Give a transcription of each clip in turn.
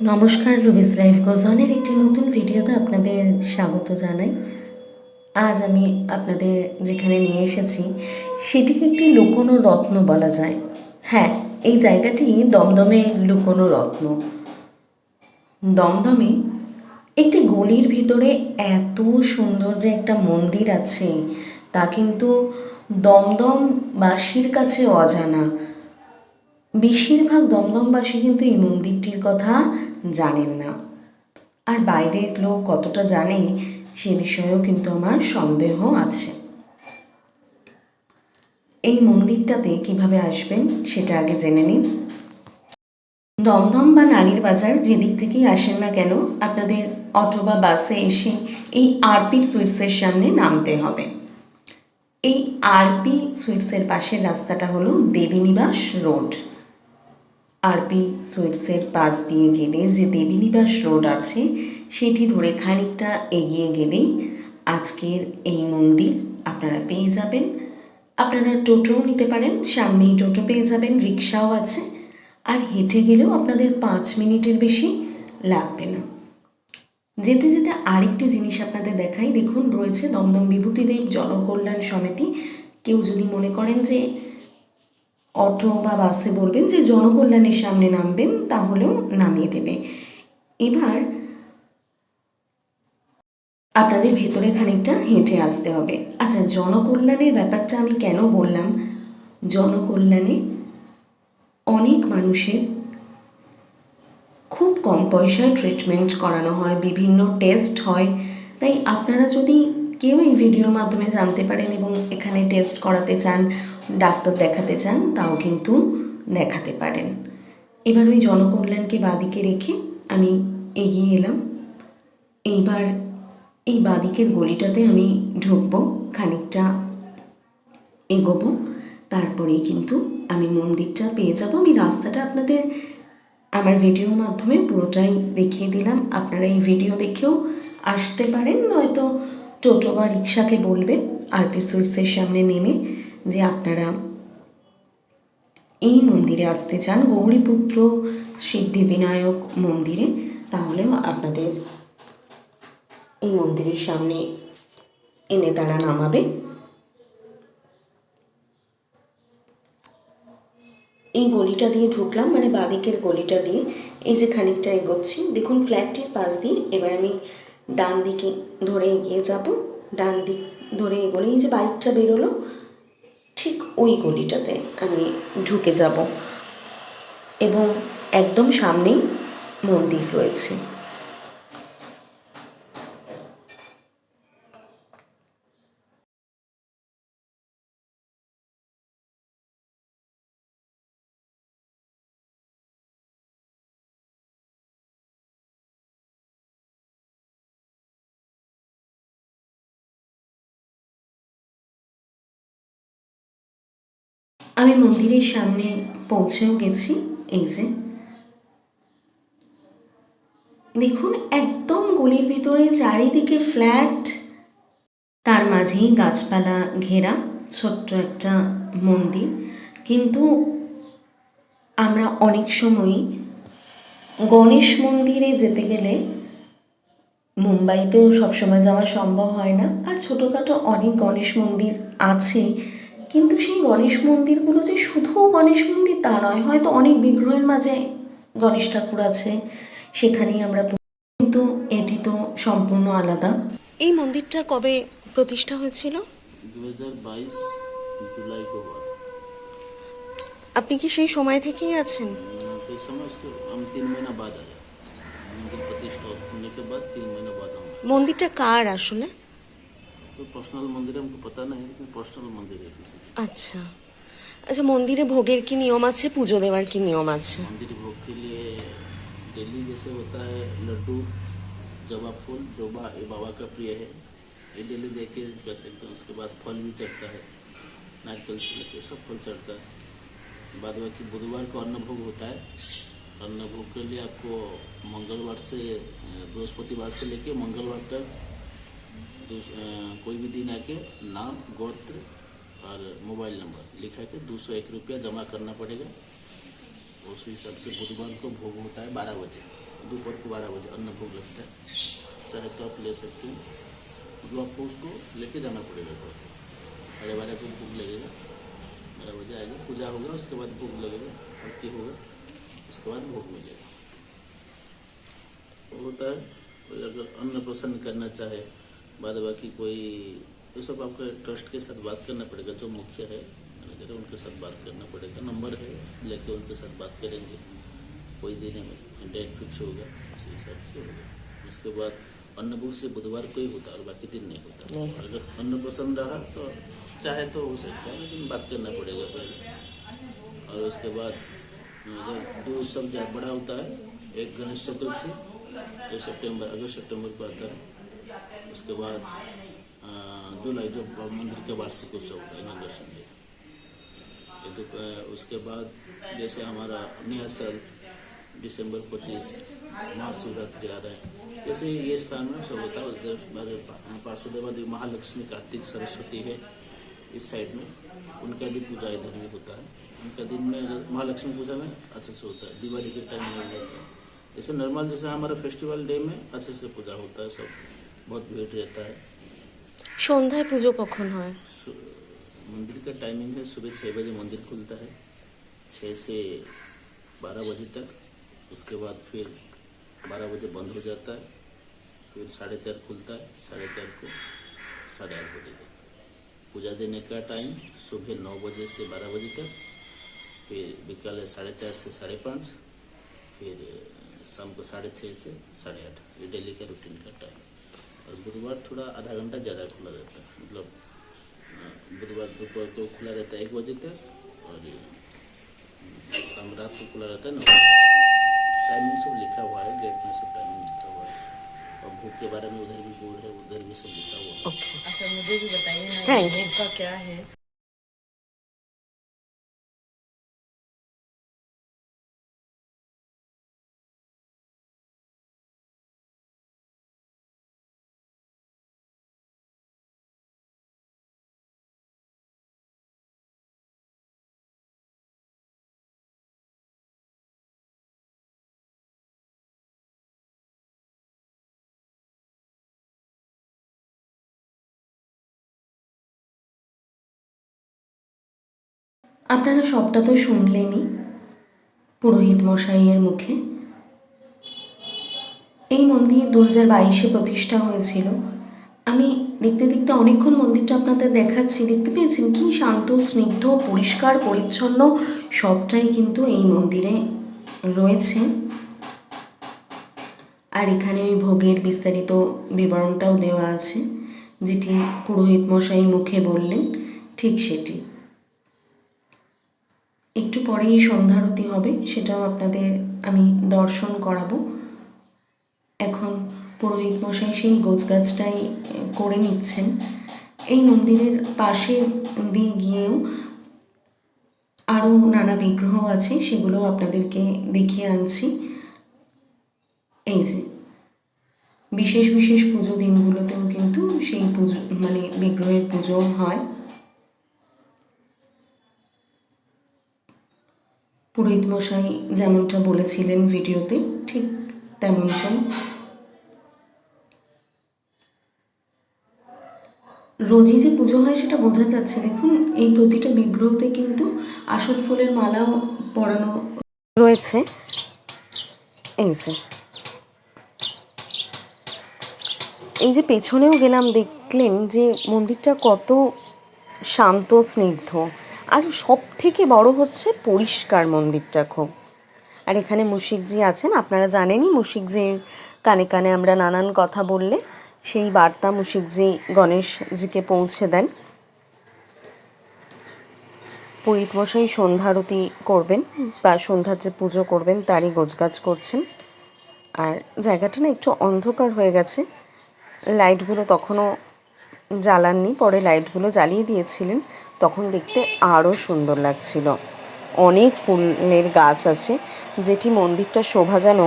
নমস্কার, রুবিস লাইফ গোজনের একটি নতুন ভিডিওতে আপনাদের স্বাগত জানাই। আজ আমি আপনাদের যেখানে নিয়ে এসেছি, সেটিকে একটি লুকোনো রত্ন বলা যায়। হ্যাঁ এই জায়গাটি দমদমে লুকোনো রত্ন। দমদমে একটি গলির ভিতরে এত সুন্দর যে একটা মন্দির আছে, তা কিন্তু দমদমবাসীর কাছে অজানা। বেশিরভাগ দমদমবাসী কিন্তু এই মন্দিরটির কথা জানেন না। আর বাইরের লোক কতটা জানে সে বিষয়েও কিন্তু আমার সন্দেহ আছে। এই মন্দিরটাতে কীভাবে আসবেন সেটা আগে জেনে নিন। দমদম বা নারীর বাজার যেদিক থেকেই আসেন না কেন আপনাদের অটো বা বাসে এসে এই আরপি সুইটসের সামনে নামতে হবে। এই আরপি সুইটসের পাশের রাস্তাটা হলো দেবীনিবাস রোড। আরপি সুইটসের পাশ দিয়ে গেলে যে দেবীনিবাস রোড আছে, সেটি ধরে খানিকটা এগিয়ে গেলেই আজকের এই মন্দির আপনারা পেয়ে যাবেন। আপনারা টোটোও নিতে পারেন, সামনেই টোটো পেয়ে যাবেন, রিক্সাও আছে। আর হেঁটে গেলেও আপনাদের পাঁচ মিনিটের বেশি লাগবে না। যেতে যেতে আরেকটি জিনিস আপনাদের দেখাই। দেখুন, রয়েছে দমদম বিভূতিদেব জনকল্যাণ সমিতি। কেউ যদি মনে করেন যে অটো বা বাসে বলবেন যে জনকল্যাণের সামনে নামবেন, তাহলেও নামিয়ে দেবে। এবার আপনাদের ভেতরে খানিকটা হেঁটে আসতে হবে। আচ্ছা জনকল্যাণের ব্যাপারটা আমি কেন বললাম? জনকল্যাণে অনেক মানুষের খুব কম পয়সায় ট্রিটমেন্ট করানো হয়, বিভিন্ন টেস্ট হয়। তাই আপনারা যদি কেউ এই ভিডিওর মাধ্যমে জানতে পারেন এবং এখানে টেস্ট করাতে চান ডাক্তার দেখাতে চান, তাও কিন্তু দেখাতে পারেন। এবার ওই জনকল্যাণকে বাদিকে রেখে আমি এগিয়ে এলাম। এইবার এই বাদিকের গলিটাতে আমি ঢুকবো, খানিকটা এগোবো, তারপরেই কিন্তু আমি মন্দিরটা পেয়ে যাব। আমি রাস্তাটা আপনাদের আমার ভিডিওর মাধ্যমে পুরোটাই দেখিয়ে দিলাম। আপনারা এই ভিডিও দেখেও আসতে পারেন, নয়তো টোটো বা রিক্সাকে বলবেন আরপি সুইটসের সামনে নেমে যে আপনারা এই মন্দিরে আসতে চান, গৌরীপুত্র সিদ্ধিবিনায়ক মন্দিরে, তাহলেও আপনাদের এই মন্দিরের সামনে এনে তারা নামাবে। এই গলিটা দিয়ে ঢুকলাম মানে বাদিকের গলিটা দিয়ে এই যে খানিকটা এগোচ্ছি। দেখুন, ফ্ল্যাটটির পাশ দিয়ে এবার আমি ডান দিকে ধরে এগিয়ে যাব। ডান দিক ধরে এগোলে এই যে বাইকটা বেরোলো ঠিক ওই গলিটাতে আমি ঢুকে যাব। এবং একদম সামনেই মন্দির রয়েছে। আমি মন্দিরের সামনে পৌঁছেও গেছি, এই যে। দেখুন, একদম গলির ভিতরে চারিদিকে ফ্ল্যাট, তার মাঝেই গাছপালা ঘেরা, ছোট্ট একটা মন্দির। কিন্তু আমরা অনেক সময়ই গণেশ মন্দিরে যেতে গেলে মুম্বাইতেও সবসময় যাওয়া সম্ভব হয় না। আর ছোটোখাটো অনেক গণেশ মন্দির আছে কিন্তু সেই গণেশ মন্দিরগুলো যে শুধু গণেশ মন্দির তা নয় হয়তো অনেক বিগ্রহের মাঝে গণেশ ঠাকুর আছে সেখানেই আমরা কিন্তু এটি তো সম্পূর্ণ আলাদা। এই মন্দিরটা কবে প্রতিষ্ঠা হয়েছিল? জুলাই আপনি কি সেই সময় থেকেই আছেন? মন্দিরটা কার আসলে? तो पर्सनल मंदिर हमको पता नहीं है लेकिन पर्सनल मंदिर है किसी का। আচ্ছা আচ্ছা মন্দিরে ভোগের কি নিয়ম আছে পুজো দেওয়ার কি নিয়ম আছে मंदिर भोग के लिए डेली जैसे होता है लड्डू जवा फूल जोबा ये बाबा का प्रिय है ये डेली दे के कर सकते हैं उसके बाद फल भी चढ़ता है नारियल से लेके सब फल चढ़ता है बाद बाकी बुधवार को अन्न भोग होता है अन्न भोग के लिए आपको मंगलवार से अ, बृहस्पतिवार से लेके मंगलवार तक दूस- अ, कोई भी दिन आके नाम, गोत्र और मोबाइल नंबर लिखा के दो सौ एक रुपया जमा करना पड़ेगा। उस हिसाब से बुधवार को भोग होता है बारह बजे, दोपहर को बारह बजे अन्न भोग लगता है। चाहे तो आप ले सकते हैं। मतलब आपको उसको लेके जाना पड़ेगा घर। साढ़े बारह को भोग लगेगा। बारह बजे आएगा, पूजा होगा, उसके बाद भोग लगेगा, आरती होगा, उसके बाद भोग मिलेगा। होता है अगर अन्न प्रसन्न करना चाहे बाद बाकी कोई ये सब आपका ट्रस्ट के साथ बात करना पड़ेगा जो मुख्य है। मैनेजर है उनके साथ बात करना पड़ेगा। नंबर है लेके उनके साथ बात करेंगे। कोई दिन में डेट फिक्स होगा उसी हिसाब से होगा। उसके बाद अन्न भोग से बुधवार को ही होता है और बाकी दिन नहीं होता। नहीं। अगर अन्न पसंद रहा तो चाहे तो हो सकता है लेकिन बात करना पड़ेगा पहले और उसके बाद दो उत्सव बड़ा होता है। एक गणेश चतुर्थी जो सितंबर अगस्त सितंबर को आता है। उसके बाद जुलाई जो मंदिर के वार्षिक उत्सव होता है इनाग्रेशन डे तो उसके बाद जैसे हमारा नया साल दिसंबर पच्चीस, महाशिवरात्रि आ रहा है। जैसे ये स्थान में सब होता है उधर हमारे पा- महालक्ष्मी, कार्तिक, सरस्वती है, इस साइड में। उनका भी पूजा इधर भी होता है। उनका दिन में महालक्ष्मी पूजा में अच्छे से होता है, दिवाली के टाइम में हो जाता है। जैसे नॉर्मल, जैसे हमारा फेस्टिवल डे में अच्छे से पूजा होता है सब। बहुत भीड़ रहता है সন্ধ্যায় পুজো কখন হয় सु- मंदिर का टाइमिंग है सुबह छः बजे मंदिर खुलता है छः से बारह बजे तक उसके बाद फिर बारह बजे बंद हो जाता है फिर साढ़े चार खुलता है साढ़े चार को साढ़े आठ बजे तक पूजा देने का टाइम सुबह नौ बजे से बारह बजे तक फिर विकाल साढ़े चार से साढ़े पाँच फिर शाम को साढ़े छः से साढ़े आठ ये डेली का रूटीन का टाइम और बुधवार थोड़ा आधा घंटा ज़्यादा खुला रहता है। मतलब बुधवार दोपहर को खुला रहता है एक बजे तक और शाम रात को खुला रहता है ना। टाइमिंग सब लिखा हुआ है गेट में सब टाइमिंग लिखा हुआ है। और भूख के बारे में उधर भी बोल रहे उधर भी सब लिखा हुआ है। अच्छा मुझे भी बताइए ना Thank का क्या है? আপনারা সবটা তো শুনলেনই পুরোহিত মশাইয়ের মুখে। এই মন্দির দু হাজার বাইশে প্রতিষ্ঠা হয়েছিল। আমি দেখতে দেখতে অনেকক্ষণ মন্দিরটা আপনাদের দেখাচ্ছি। দেখতে পেয়েছেন কি শান্ত, স্নিগ্ধ, পরিষ্কার, পরিচ্ছন্ন, সবটাই কিন্তু এই মন্দিরে রয়েছে। আর এখানে ওই ভোগের বিস্তারিত বিবরণটাও দেওয়া আছে, যেটি পুরোহিত মশাই মুখে বললেন, ঠিক সেটি। একটু পরেই সন্ধ্যারতি হবে, সেটাও আপনাদের আমি দর্শন করাবো। এখন পুরোহিত মশাই সেই গোছগাছটাই করে নিচ্ছেন। এই মন্দিরের পাশে দিয়ে গিয়েও আরও নানা বিগ্রহ আছে সেগুলো আপনাদেরকে দেখিয়ে আনছি। এই যে, বিশেষ বিশেষ পুজো দিনগুলোতেও কিন্তু সেই পুজো মানে বিগ্রহের পুজো হয়। পুরোহিত মশাই যেমনটা বলেছিলেন ভিডিওতে, ঠিক তেমনটাই। রোজই যে পুজো হয় সেটা বোঝা যাচ্ছে। দেখুন, এই প্রতিটা বিগ্রহতে কিন্তু আসল ফুলের মালাও পরানো রয়েছে। এই যে। এই যে পেছনেও গেলাম, দেখলেন যে মন্দিরটা কত শান্ত, স্নিগ্ধ। আর সব থেকে বড় হচ্ছে পরিষ্কার মন্দিরটা খুব। আর এখানে মুশিকজি আছেন, আপনারা জানেনই মুশিকজির কানে কানে আমরা নানান কথা বললে সেই বার্তা মুশিকজি গণেশজিকে পৌঁছে দেন। পুরোহিত মশাই সন্ধ্যারতি করবেন বা সন্ধ্যার যে পুজো করবেন তারই গোছগাছ করছেন। আর জায়গাটা না একটু অন্ধকার হয়ে গেছে, লাইটগুলো তখনও জ্বালাননি, পরে লাইটগুলো জ্বালিয়ে দিয়েছিলেন। তখন দেখতে আরও সুন্দর লাগছিল। অনেক ফুলের গাছ আছে, যেটি মন্দিরটা শোভা যেন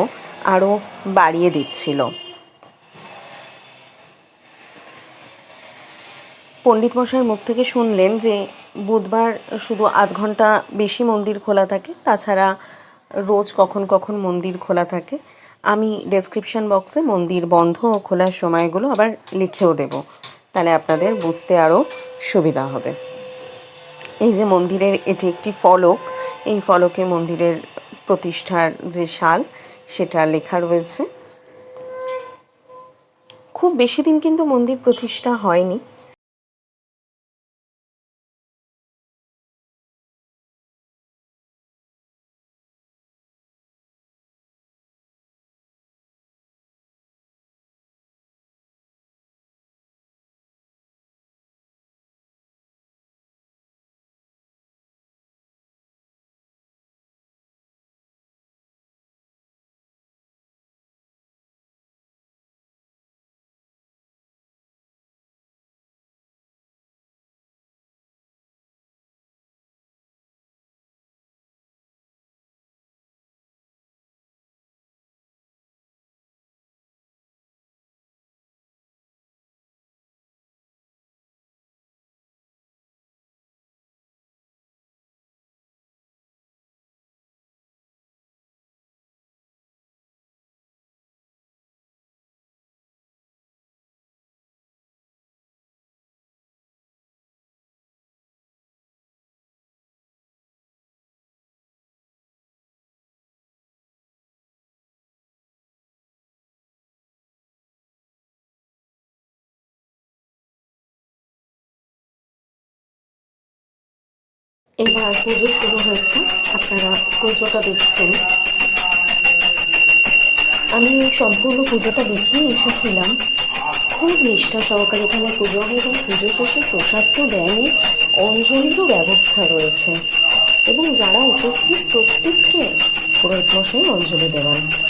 আরও বাড়িয়ে দিচ্ছিল। পণ্ডিত মশাইয়ের মুখ থেকে শুনলেন যে বুধবার শুধু আধ ঘণ্টা বেশি মন্দির খোলা থাকে, তাছাড়া রোজ কখন কখন মন্দির খোলা থাকে। আমি ডেসক্রিপশন বক্সে মন্দির বন্ধ ও খোলার সময়গুলো আবার লিখেও দেব। তাহলে আপনাদের বুঝতে আরও সুবিধা হবে। এই যে মন্দিরের এটি একটি ফলক, এই ফলকে মন্দিরের প্রতিষ্ঠার যে সাল, সেটা লেখা রয়েছে। খুব বেশি দিন কিন্তু মন্দির প্রতিষ্ঠা হয়নি। এবার পুজো শুরু হয়েছে। আপনারা পুজোটা দেখছেন। আমি সম্পূর্ণ পুজোটা দেখিয়ে এসেছিলাম। খুব নিষ্ঠা সহকারে এখানে পুজো হয় এবং পুজো শেষে প্রসাদ তো দেয়নি, অঞ্জলিরও ব্যবস্থা রয়েছে। এবং যারা উপস্থিত, প্রত্যেককে পুরোহিত মশাই অঞ্জলি দেওয়ান।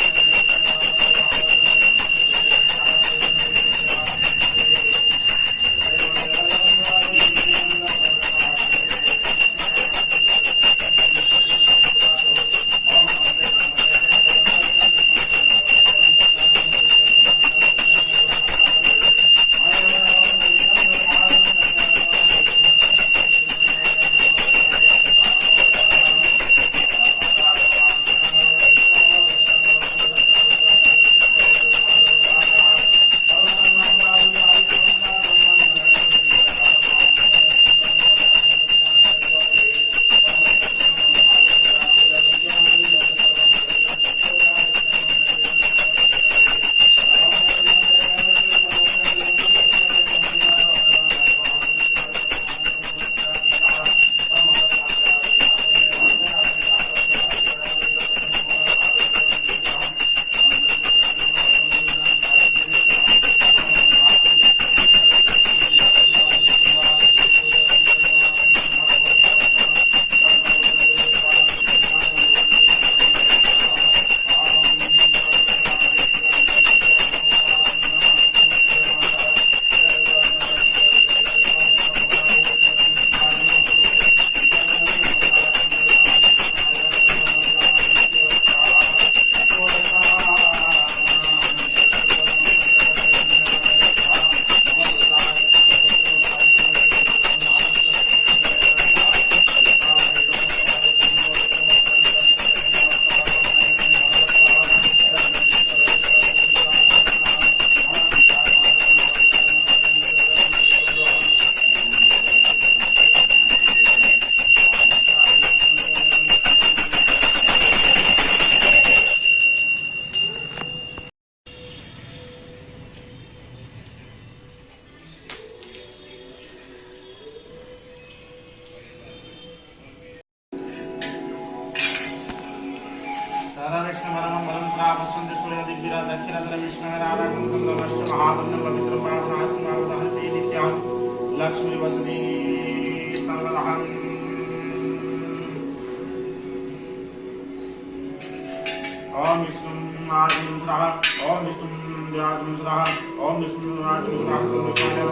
विष्णु सुधा ओम विष्णु विराजम सुधा ओम विष्णु विराजम सुधा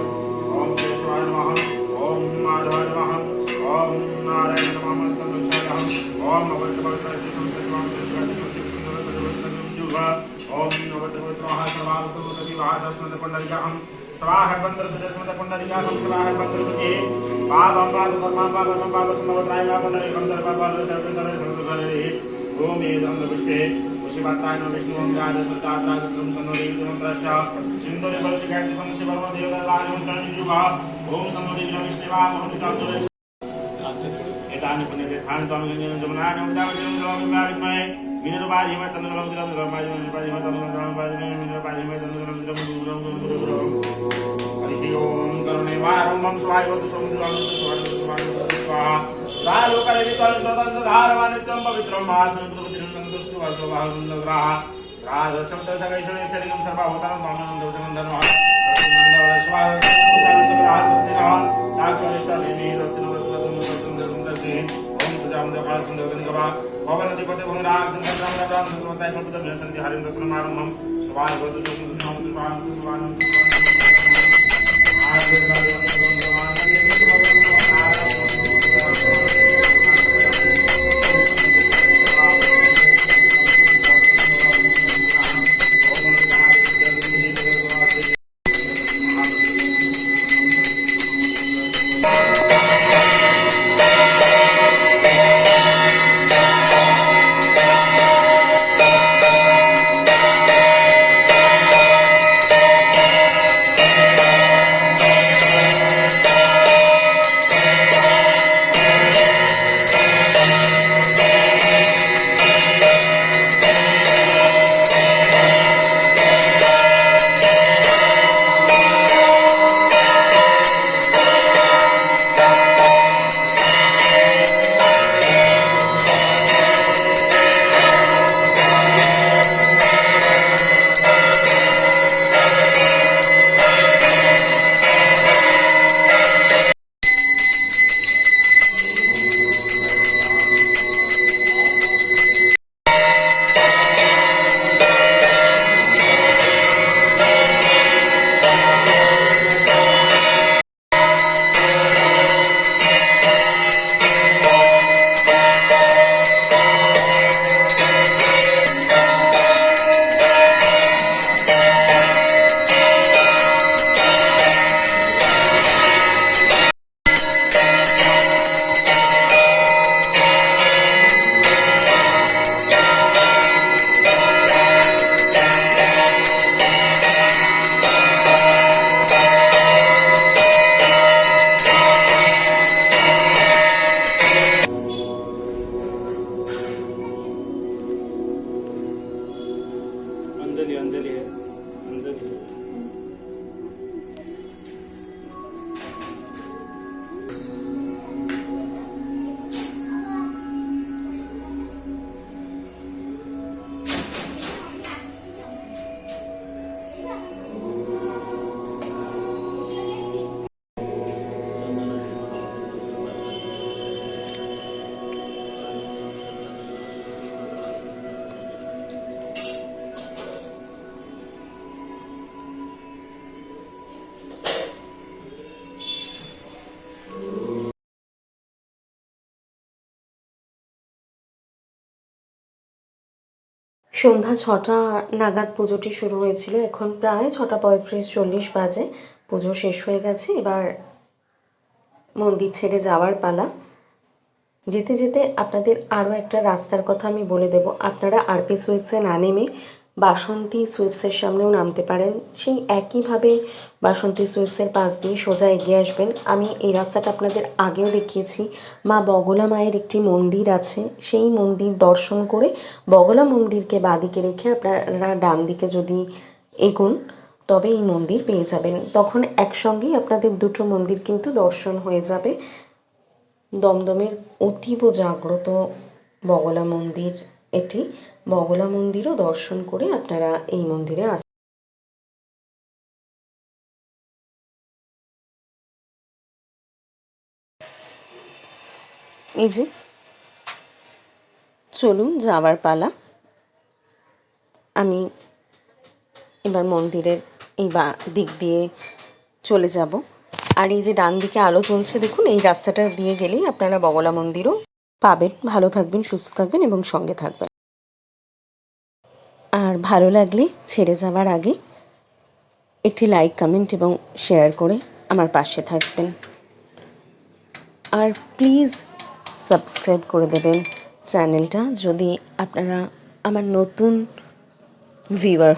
ओम केशवाय नमः ओम माधवाय नमः ओम नारायण नमः स्कंदशाय ओम अवत पवित्र संतस्वाम ओम नवत पवित्र महासर्वाम सर्वतपि वादस्मत पंडरिकाहं स्वाह पंद्र सुजस्मत पंडरिकाहं स्वाह पंद्र सुजे पापं पापं पापं पापं पापं समवत्राय पापं नरिकं दर्पं पापं सर्वं दर्पं सर्वं ॐ एदं नमस्ते शिवात्राय नो विष्णुं गाय सुतात्राय तं सन्नोदेवं तस्य सिंधुरे परिषगाय तं शिवर्मदेवलाय ॐ तनिजुगा ओम सन्नोदेव विष्णुवा मोहितं दुरे एतानि पुण्यतीर्थानि त्वं गङ्गेन जमुनायां उदावदेवं जलमिवा विद्महे मिनरुपाधिमय तन्नुगलं जलं जलमाधिमय निरुपाधिमय तन्नुगलं जलमाधिमय मिनरुपाधिमय तन्नुगलं जलं गुरुं गुरुं गुरुं हरिः ओम करुणेवारं वं स्वायोत समुद्रं सुवर्णं सुवर्णं स्वाहा लोकरवितं स्वतन्त्रधारवानित्यं पवित्रं महासनुकृतं पर्दो बाहुल ग्राह ग्राह दर्शन तथा कैशने शरीरम सर्वा होता मामनम दर्शन धर्म नंदवल स्वाह सुब्रहान मुक्तिरा नाक्षरिष्टा नेमि दर्शन व्रतम सर्वं धर्म दर्शि ओम सुजाम दपाल सुंदर गणगवा भवन अधिपति भवन राग सुंदर राम राम सुंदर साई कल्पतम संधि हरिंद्र सुरमारंभम सुभान भवतु सुखं सुनाम सुभान सुभान সন্ধ্যা ছটা নাগাদ পুজোটি শুরু হয়েছিল। এখন প্রায় ছটা পঁয়ত্রিশ চল্লিশ বাজে। পুজো শেষ হয়ে গেছে। এবার মন্দির ছেড়ে যাওয়ার পালা। যেতে যেতে আপনাদের আরও একটা রাস্তার কথা আমি বলে দেব। আপনারা আরপি সুইটসে না নেমে বাসন্তী সুইটসের সামনেও নামতে পারেন। সেই একইভাবে বাসন্তী সুইটসের পাশ দিয়ে সোজা এগিয়ে আসবেন। আমি এই রাস্তাটা আপনাদের আগেও দেখিয়েছি। মা বগলা মায়ের একটি মন্দির আছে। সেই মন্দির দর্শন করে বগলা মন্দিরকে বাদিকে রেখে আপনারা ডান দিকে যদি এগোন, তবে এই মন্দির পেয়ে যাবেন। তখন একসঙ্গেই আপনাদের দুটো মন্দির কিন্তু দর্শন হয়ে যাবে। দমদমের অতীব জাগ্রত বগলা মন্দির এটি। বগলা মন্দিরও দর্শন করে আপনারা এই মন্দিরে আস এই যে। চলুন, যাওয়ার পালা। আমি এবার মন্দিরের এই বা দিক দিয়ে চলে যাব। আর এই যে ডান দিকে আলো চলছে দেখুন, এই রাস্তাটা দিয়ে গেলেই আপনারা বগলা মন্দিরও পাবেন। ভালো থাকবেন, সুস্থ থাকবেন এবং সঙ্গে থাকবেন। আর ভালো লাগলে ছেড়ে যাওয়ার আগে একটি লাইক কমেন্ট এবং শেয়ার করে আমার পাশে থাকবেন। আর প্লিজ সাবস্ক্রাইব করে দেবেন চ্যানেলটা যদি আপনারা আমার নতুন ভিউয়ার